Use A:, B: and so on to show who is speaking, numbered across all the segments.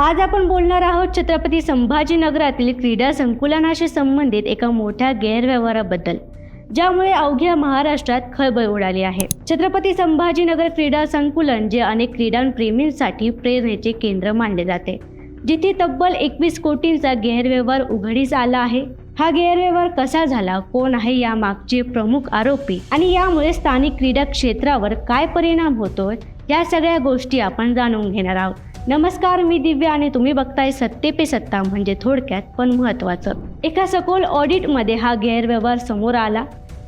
A: आज आपण बोलणार आहोत छत्रपती संभाजीनगरातील क्रीडा संकुलनाशी संबंधित एका मोठ्या गैरव्यवहाराबद्दल ज्यामुळे अवघ्या महाराष्ट्रात खळबळ उडाली आहे. छत्रपती संभाजीनगर क्रीडा संकुलन जे अनेक क्रीडाप्रेमींसाठी प्रेरणेचे केंद्र मानले जाते जिथे तब्बल एकवीस कोटींचा गैरव्यवहार उघडीस आला आहे. हा गैरव्यवहार कसा झाला? कोण आहे या मागचे प्रमुख आरोपी? आणि यामुळे स्थानिक क्रीडा क्षेत्रावर काय परिणाम होतोय? या सगळ्या गोष्टी आपण जाणून घेणार आहोत. नमस्कार मी दिव्या आणि तुम्ही बघताय सत्ते पे सत्ता म्हणजे थोडक्यात पण महत्त्वाचं. एका सखोल ऑडिटमध्ये हा गैरव्यवहार समोर आला.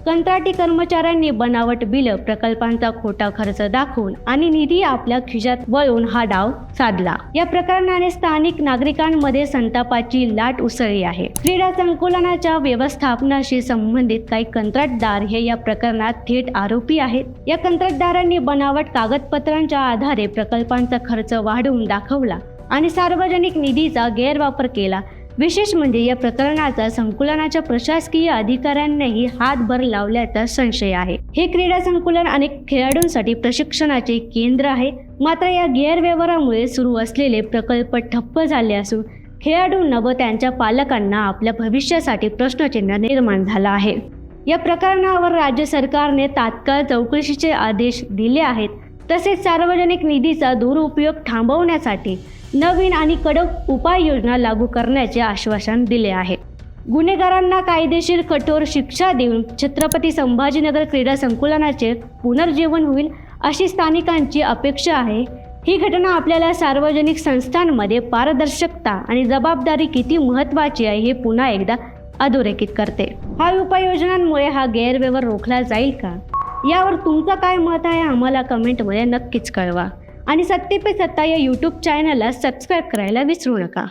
A: कंत्राटी कर्मचाऱ्यांनी बनावट बिलं प्रकल्पांचा खोटा खर्च दाखवून आणि निधी आपल्या खिशात वळून हा डाव साधला. या प्रकरणाने स्थानिक नागरिकांमध्ये संतापाची लाट उसळली आहे. क्रीडा संकुलनाच्या व्यवस्थापनाशी संबंधित काही कंत्राटदार हे या प्रकरणात थेट आरोपी आहेत. या कंत्राटदारांनी बनावट कागदपत्रांच्या आधारे प्रकल्पांचा खर्च वाढवून दाखवला आणि सार्वजनिक निधीचा गैरवापर केला. विशेष म्हणजे या प्रकरणाचा संकुलनाच्या प्रशासकीय अधिकाऱ्यांनीही हातभर लावल्याचा संशय आहे. हे क्रीडा संकुलन अनेक खेळाडूंसाठी प्रशिक्षणाचे केंद्र आहे. मात्र या गैरव्यवहारामुळे सुरू असलेले प्रकल्प ठप्प झाले असून खेळाडूंना व त्यांच्या पालकांना आपल्या भविष्यासाठी प्रश्नचिन्ह निर्माण झाला आहे. या प्रकरणावर राज्य सरकारने तात्काळ चौकशीचे आदेश दिले आहेत. तसेच सार्वजनिक निधीचा दुरुपयोग थांबवण्यासाठी नवीन आणि कडक उपाययोजना लागू करण्याचे आश्वासन दिले आहे. गुन्हेगारांना कायदेशीर कठोर शिक्षा देऊन छत्रपती संभाजीनगर क्रीडा संकुलनाचे पुनर्जीवन होईल अशी स्थानिकांची अपेक्षा आहे. ही घटना आपल्याला सार्वजनिक संस्थांमध्ये पारदर्शकता आणि जबाबदारी किती महत्त्वाची आहे हे पुन्हा एकदा अधोरेखित करते. हा उपाययोजनांमुळे हा गैरव्यवहार रोखला जाईल का? यावर तुमचं काय मत आहे? आम्हाला कमेंटमध्ये नक्कीच कळवा. आणि सत्ते पे सत्ता या यूट्यूब चॅनलला सबस्क्राईब करायला विसरू नका.